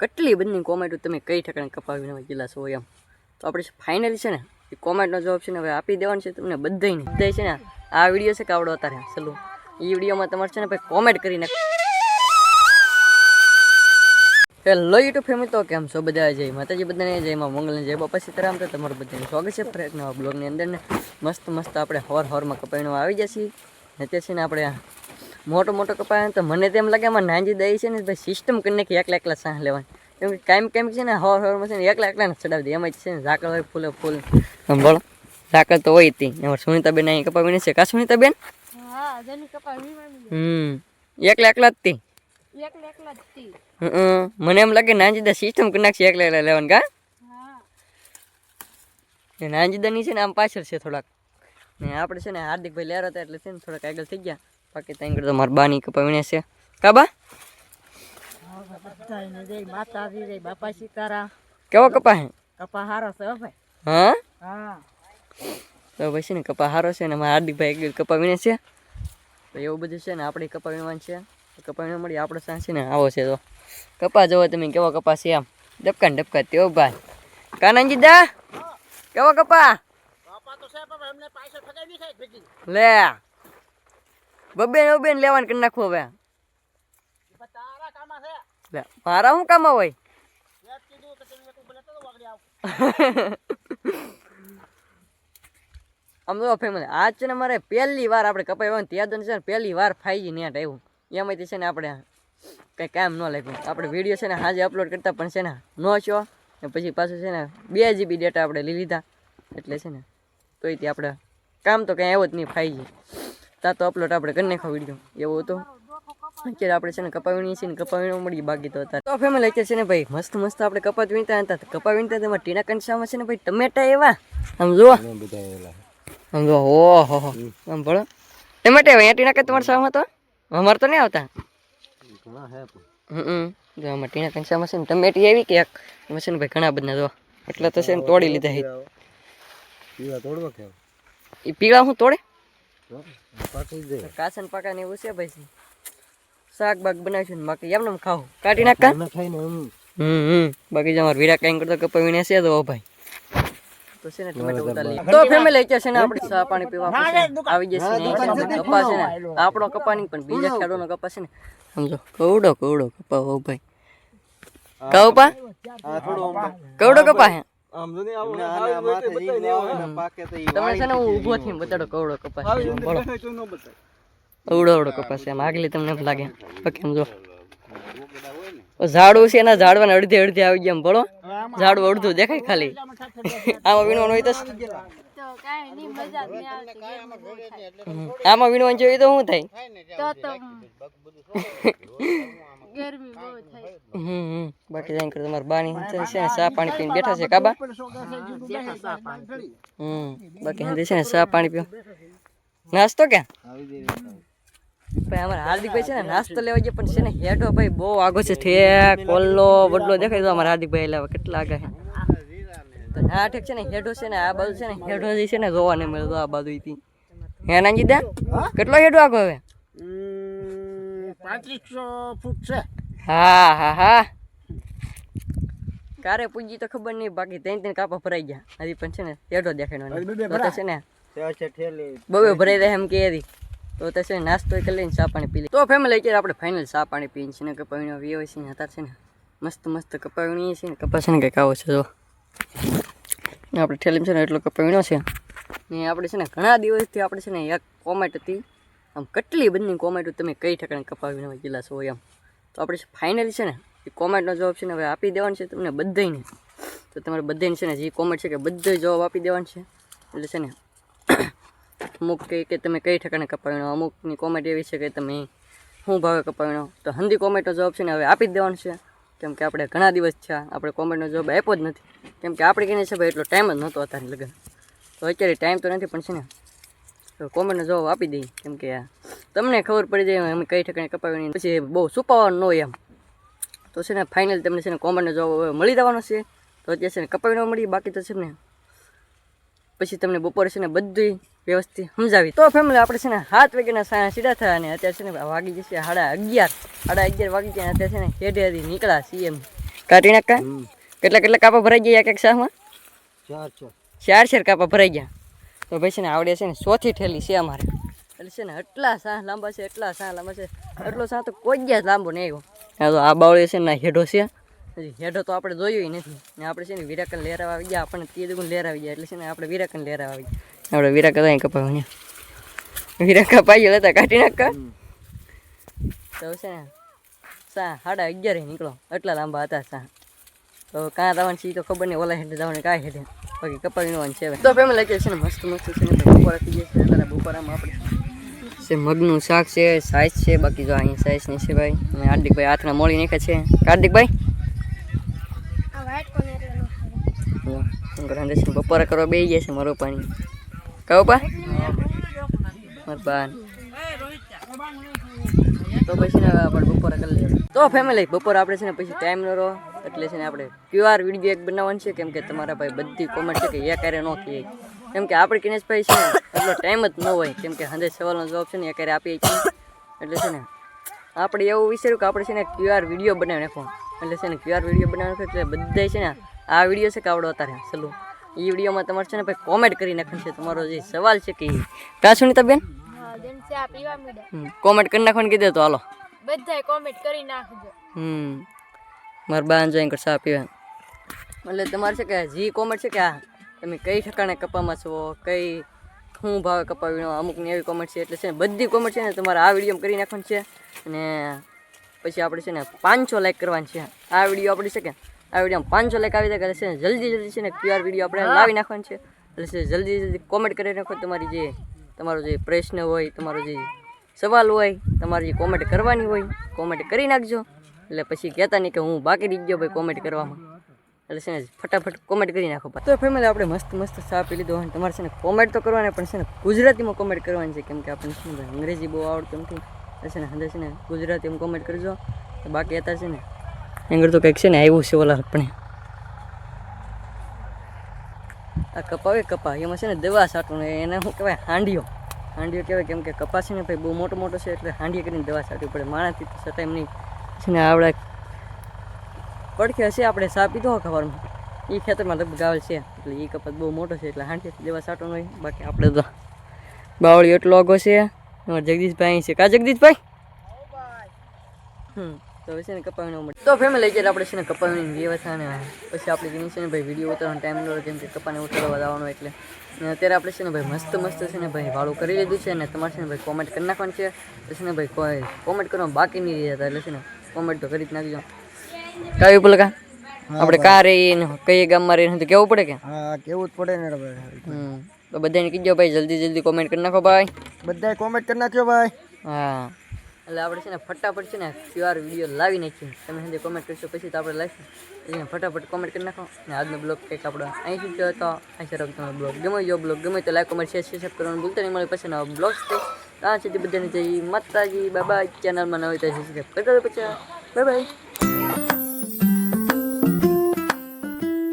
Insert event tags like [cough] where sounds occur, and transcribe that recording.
કેટલી બધી કોમેન્ટો તમે કઈ ઠેકાણે કપાવીને ગયેલા છો એમ. તો આપણે ફાઇનલી છે ને, એ કોમેન્ટનો જવાબ છે ને હવે આપી દેવાનો છે તમને બધાને બધા છે ને, આ વીડિયો છે કે આવડો અત્યારે ચલો, એ વિડીયોમાં તમારે છે ને ભાઈ કોમેન્ટ કરીને હેલો યુટ્યુબ ફેમિલી તો કેમ છો બધા? જય માતાજી બધાને, જય માં મંગલને, જય બાપા સીતારામ. તો તમારું બધાને સ્વાગત છે ફરી એક નવા બ્લોગની અંદર ને. મસ્ત મસ્ત આપણે હોર હોરમાં કપાઈનો આવી જશે ને તે છે ને આપણે મોટો મોટો કપાય તો મને તેમ લાગે આમાં નાંજી દઈ છે ને ભાઈ સિસ્ટમ કરી નાખી એકલા એકલા સાહ લેવાની. કેમ કે કાયમ કેમ છે ને હવા હોરમાં છે ને એકલા એકલા ને ચડાવી દે. એમાં જ છે ને ઝાકળ હોય ફૂલે ફૂલ. સંભાળો ઝાકળ તો હોય જ તી. અમારે સુનિતાબેન અહીં કપાવીને છે કા સુનિતાબેન? હમ એકલા એકલા જ તી. એકલા એકલા જ તી. મને એમ લાગે નાંજીદા સિસ્ટમ કરી નાખશે એકલા એકલા લેવાનું કા? એ છે ને આમ પાછળ છે થોડાક. ને આપણે છે ને હાર્દિકભાઈ લેર હતા એટલે છે ને થોડાક આગળ થઈ ગયા. બાકી ત્યાં આગળ તો મારા બાની કપાવીને છે. કાબા માતાજી જય બાપા સીતારામ કેવો કપા હે? કપા હારો છે ભાઈ હા? હા તો પછી ને કપા સારો છે ને મારા હાર્દિકભાઈ કપાવીને છે. તો એવું બધું છે ને આપણે કપા વીણવાનું છે. કપા વીણવા મળી આપણે સાંજ છે ને આવો છે તો. કપા જોવો તમે કેવો કપા છે આમ. ડબકા ને ડબકા તેવો ભાઈ. કાનાજી દા કેવો કપા? લે. બબે ને બબે ને લેવાનું કરી નાખવું હવે. મારા શું કામ હોય? આમ તો ફેમિલી આજ છે ને મારે પહેલી વાર આપણે કપાઈ હોય ત્યાં છે ને પહેલી વાર ફાઈજી નેટ આવ્યું એમાંથી છે ને આપણે કંઈ કામ ન લાગ્યું. આપણે વીડિયો છે ને આજે અપલોડ કરતા પણ છે ને નો છો. ને પછી પાછું છે ને બે જીબી ડેટા આપણે લઈ લીધા. એટલે છે ને તોય તે આપણે કામ તો કંઈ આવ્યો જ નહીં ફાઈજી. તા તો અપલોડ આપણે કરી નાખો વીડિયો એવો હતો. અત્યારે આપણે છે ને કપાવીણી છે ને કપાવીણી મળી બાકી તો હતા તો ફેમિલી અત્યારે છે ને ભાઈ મસ્ત મસ્ત આપણે કપાત વીણતા હતા કપા વીણતા તેમાં ટીના કંસામાં છે ને ભાઈ ટમેટા એવા. આમ જુઓ. આમ જુઓ. ઓ હો હો. આમ ભણો ટમેટા એવા. ટીના કંઈ તમારા સામાં તો? અમારે તો નહીં આવતા. હમ જો આમાં ટીના કંસામાં છે ને ટમેટી એવી કે એક. એમાં છે ને ભાઈ ઘણા બધા જો. એટલે તો છે ને તોડી લીધા છે. એ પીળા હું તોડે? કાસન પાકા ને એવું છે ભાઈ શાક બાક બનાવીશું ને બાકી એમને એમ ખાવું. કાઢી નાખા? હમ હમ. બાકી જમાર અમારે વીરા કાંઈ કરતો વિને છે તો ભાઈ. તો છે ને ટમેટો ઉતારી તો ફેમિલી અત્યારે છે ને આપણે ચા પાણી પીવા આવી જશે ને. કપા છે ને. આપણો કપા નહીં પણ બીજા ખેડૂતનો કપા છે ને. સમજો કવડો કવડો કપા હો. ભાઈ કવપા કવડો કપા હે? તમે છે ને હું ઊભો થઈને બતાડો કવડો કપાસ. અવડો અવડો કપાસ એમ આગલી તમને એમ લાગે. એમ જો. ઓ ઝાડવું છે એના ઝાડવાને અડધે અડધે આવી ગયા એમ બોલો. ઝાડવું અડધું દેખાય ખાલી. આમાં વીણવાનું હોય તો. આમાં વીણવાનું જોઈએ તો શું થાય? તો તો [laughs] ગરમી બહુ થાય. હમ બાકી જાય કરે તમારા બાની છે ચા પાણી પીને બેઠા છે કાબા? હમ બાકી હંદે છે ને ચા પાણી પીઓ નાસ્તો કે ભાઈ અમારા હાર્દિકભાઈ છે ને નાસ્તો લેવા ગયા પણ છે ને હેડો ભાઈ બહુ આગો છે ઠેક કોલ્લો વડલો દેખાય તો અમારા હાર્દિકભાઈ લેવા કેટલા આગળ છે. તો ના ઠેક છે ને હેડો છે ને આ બાજુ છે ને હેડો જે છે ને જોવા નહીં મળતો આ બાજુ થી હેના નાનજી કેટલો હેડો આગો હવે? પાંત્રીસો ફૂટ છે. હા હા હા. કારે પૂજી તો ખબર નહીં બાકી ત્રણ ત્રણ કાપા ભરાઈ ગયા. હજી પણ છે ને હેડો દેખાડવાનો છે ને બબે ભરાઈ રહે એમ કે હતી તો તો છે નાસ્તો કરી લઈને ચા પાણી પી લે. તો ફેમિલી અત્યારે આપણે ફાઇનલ ચા પાણી પીને છે ને કપાવીનો વ્યવ છે ને અત્યારે છે ને મસ્ત મસ્ત કપાવીણી છે ને. કપાસ છે ને કંઈક આવો છે જો. આપણે ઠેલીમ છે ને એટલો કપાવીણો છે. ને આપણે છે ને ઘણા દિવસથી આપણે છે ને એક કોમેન્ટ હતી. આમ કેટલી બધી કોમેન્ટો તમે કઈ ઠેકાણે કપાવીને ગયેલા છો એમ. તો આપણે ફાઇનલી છે ને, એ કોમેન્ટનો જવાબ છે ને હવે આપી દેવાનો છે તમને બધાને તો તમારે બધાને છે ને જે કોમેન્ટ છે કે બધો જવાબ આપી દેવાનો છે. એટલે છે ને, અમુક કહે કે તમે કઈ ઠેકાણે કપાવીનો અમુકની કોમેન્ટ એવી છે કે તમે શું ભાવે કપાવીનો તો હંદી કોમેન્ટનો જવાબ છે ને હવે આપી જ દેવાનો છે. કેમ કે આપણે ઘણા દિવસ થયા, આપણે કોમેન્ટનો જવાબ આપ્યો જ નથી. કેમ કે આપણે કહીને છે ભાઈ, એટલો ટાઈમ જ નહોતો અત્યારે લગન. તો અત્યારે ટાઈમ તો નથી, પણ છે ને તો કોમેન્ટનો જવાબ આપી દઈએ કેમ કે તમને ખબર પડી જાય અમે કઈ ઠેકાણે નહીં પછી બહુ છુપાવવાનું ન હોય એમ. તો છે ને ફાઇનલ તમને છે ને કોમેન્ટનો જવાબ મળી જવાનો છે. તો અત્યારે છે ને કપાવીનો મળી બાકી તો છે ને પછી તમને બપોરે છે ને બધી વ્યવસ્થિત સમજાવી. તો ફેમિલી આપણે છે ને સાત વાગ્યાના સાયા સીધા થયા અને અત્યારે છે ને વાગી જશે સાડા અગિયાર. સાડા અગિયાર વાગી ગયા અત્યારે છે ને હેડે હજી નીકળ્યા સીએમ કાઢી નાખા કેટલા કેટલા કાપા ભરાઈ ગયા એક એક શાહમાં? ચાર ચાર. ચાર ચાર કાપા ભરાઈ ગયા. તો ભાઈ છે ને આવડે છે ને ચોથી ઠેલી છે અમારે. એટલે છે ને એટલા સાહ લાંબા છે એટલા સાહ લાંબા છે. એટલો સાહ તો કોઈ જ લાંબો નહીં આવ્યો. હા તો આ બાવળી છે ને હેઢો છે. હજી હેઢો તો આપણે જોયું નથી. ને આપણે છે ને વિરાકન લહેરાવા આવી ગયા આપણને તે દુગુણ લહેરાવી ગયા. એટલે છે ને આપણે વિરાકન લહેરાવા આવી ગયા. આપણે વિરાક અહીં કપાવવાની વિરાકા પાઈ લેતા કાઢી નાખા. તો છે ને સા સાડા અગિયારે નીકળો. એટલા લાંબા હતા સા તો કાં જવાનું છે તો ખબર નહીં ઓલા હેઠે જવાનું કાંઈ હેઠે. બાકી કપાવી નવાનું છે તો ફેમિલી છે ને મસ્ત મસ્ત છે ને બપોરા થઈ જાય છે અત્યારે બપોરામાં આપણે છે મગનું શાક છે સાઈઝ છે બાકી જો અહીંયા સાઈઝ નહીં છે ભાઈ. અને હાર્દિકભાઈ હાથના મોળી નાખે છે. હાર્દિકભાઈ બપોરા કરવા બેસી ગયા છે મારો પાણી. કહો પા મારા તો પછી ને આપણે બપોરા કરી લઈએ. તો ફેમિલી બપોર આપણે છે ને પછી ટાઈમ નો રહો. એટલે છે ને આપણે ક્યુઆર વીડિયો એક બનાવવાનું છે કેમ કે તમારા ભાઈ બધી કોમેન્ટ છે કે એ ક્યારે ન થઈ કેમ કે આપણે કિનેશભાઈ છે ને એટલો ટાઈમ જ ન હોય. કેમ કે હંદે સવાલનો જવાબ છે ને એ ક્યારે આપીએ છીએ. એટલે છે ને આપણે એવું વિચાર્યું કે આપણે છે ને ક્યુઆર વીડિયો બનાવી નાખો. એટલે છે ને ક્યુઆર વીડિયો બનાવી નાખો એટલે બધા છે ને આ વીડિયો છે કે આવડો અત્યારે સલું એ વિડીયોમાં તમારે છે ને ભાઈ કોમેન્ટ કરી નાખવાનું છે. તમારો જે સવાલ છે કે કાં સુનિતા બેન કોમેન્ટ કરી નાખવાનું કીધું તો હાલો. બધા કોમેન્ટ કરી નાખજો. હમ. મારા બાન જોઈને સા પીવા એટલે તમારે છે કે જી કોમેન્ટ છે કે આ તમે કઈ ઠકાણે કપામાં છો કઈ શું ભાવે કપાવીનો અમુકની એવી કોમેન્ટ છે એટલે છે ને બધી કોમેન્ટ છે ને તમારે આ વીડિયો કરી નાખવાની છે. અને પછી આપણે છે ને પાંચસો લાઈક કરવાની છે. આ વીડિયો આપણે છે કે આ વિડીયોમાં પાંચસો લાઈક આવી જાય એટલે છે ને જલ્દી જલ્દી છે ને ક્યુઆર વીડિયો આપણે લાવી નાખવાનું છે. એટલે છે જલ્દી જલ્દી કોમેન્ટ કરી નાખો તમારી જે તમારો જે પ્રશ્ન હોય તમારો જે સવાલ હોય તમારી જે કોમેન્ટ કરવાની હોય કોમેન્ટ કરી નાખજો. એટલે પછી કહેતા નહીં કે હું બાકી રહી ગયો ભાઈ કોમેન્ટ કરવામાં એટલે છે ને ફટાફટ કોમેન્ટ કરી નાખો તો ફેમિલી આપણે મસ્ત મસ્ત ચા પી લીધો અને તમારે છે ને કોમેન્ટ તો કરવાની પણ છે ને ગુજરાતીમાં કોમેન્ટ કરવાની છે કેમ કે આપણને ને ભાઈ અંગ્રેજી બહુ આવડતું નથી એટલે છે ને હંદે છે ને ગુજરાતીમાં કોમેન્ટ કરજો બાકી અત્યારે છે ને એંગર તો કંઈક છે ને આવ્યું છે ઓલા આપણે આ કપાવે કપા એમાં છે ને દવા છાંટવું એને શું કહેવાય હાંડિયો હાંડિયો કહેવાય કેમ કે કપા છે ને ભાઈ બહુ મોટો મોટો છે એટલે હાંડિયો કરીને દવા છાંટવી પડે તો છતાં એમની છે ને આપણે પડખે હશે આપણે સા પીધો ખબરમાં એ ખેતરમાં લગભગ આવેલ છે એટલે એ કપાસ બહુ મોટો છે એટલે હાંડિયાથી દેવા સાટો હોય બાકી આપણે તો બાવળી એટલો આગો છે જગદીશભાઈ છે કા જગદીશભાઈ હમ તો છે ને કપાવીને તો ફેમિલી જ્યારે આપણે છે ને કપાવીને વ્યવસ્થા ને પછી આપણે જેની છે ને ભાઈ વીડિયો ઉતારવાનો ટાઈમ ન કેમ કે કપાને ઉતારવા જવાનો એટલે અત્યારે આપણે છે ને ભાઈ મસ્ત મસ્ત છે ને ભાઈ વાળું કરી લીધું છે ને તમારે છે ને ભાઈ કોમેન્ટ કરી નાખવાનું છે પછી ને ભાઈ કોઈ કોમેન્ટ કરવાનું બાકી નહીં રહી જતા એટલે છે ને કોમેન્ટ તો કરી જ નાખજો. કયું બોલે કા આપણે કા રહીએ ને કઈ ગામમાં રહીએ તો કેવું પડે કે? હા કેવું જ પડે ને હમ તો બધાને કીજો ભાઈ જલ્દી જલ્દી કોમેન્ટ કરી નાખો ભાઈ. બધાએ કોમેન્ટ કરી નાખ્યો ભાઈ. હા એટલે આપણે છે ને ફટાફટ છે ને ક્યુઆર વીડિયો લાવી નાખીએ. તમે સાથે કોમેન્ટ કરશો પછી તો આપણે લાવીશું. એટલે ફટાફટ કોમેન્ટ કરી નાખો. અને આજનો બ્લોગ કંઈક આપણો અહીં જો તો અહીં રમ તમારો બ્લોગ ગમે જો બ્લોગ ગમે તો લાઈક કોમેન્ટ શેર સબસ્ક્રાઈબ કરવાનું ભૂલતા નહીં. મળે પછી નવા બ્લોગ્સ છે ત્યાં સુધી બધાને જઈ માતાજી, બાબા. ચેનલમાં ન હોય તો સબસ્ક્રાઈબ કરી દો પછી. Bye bye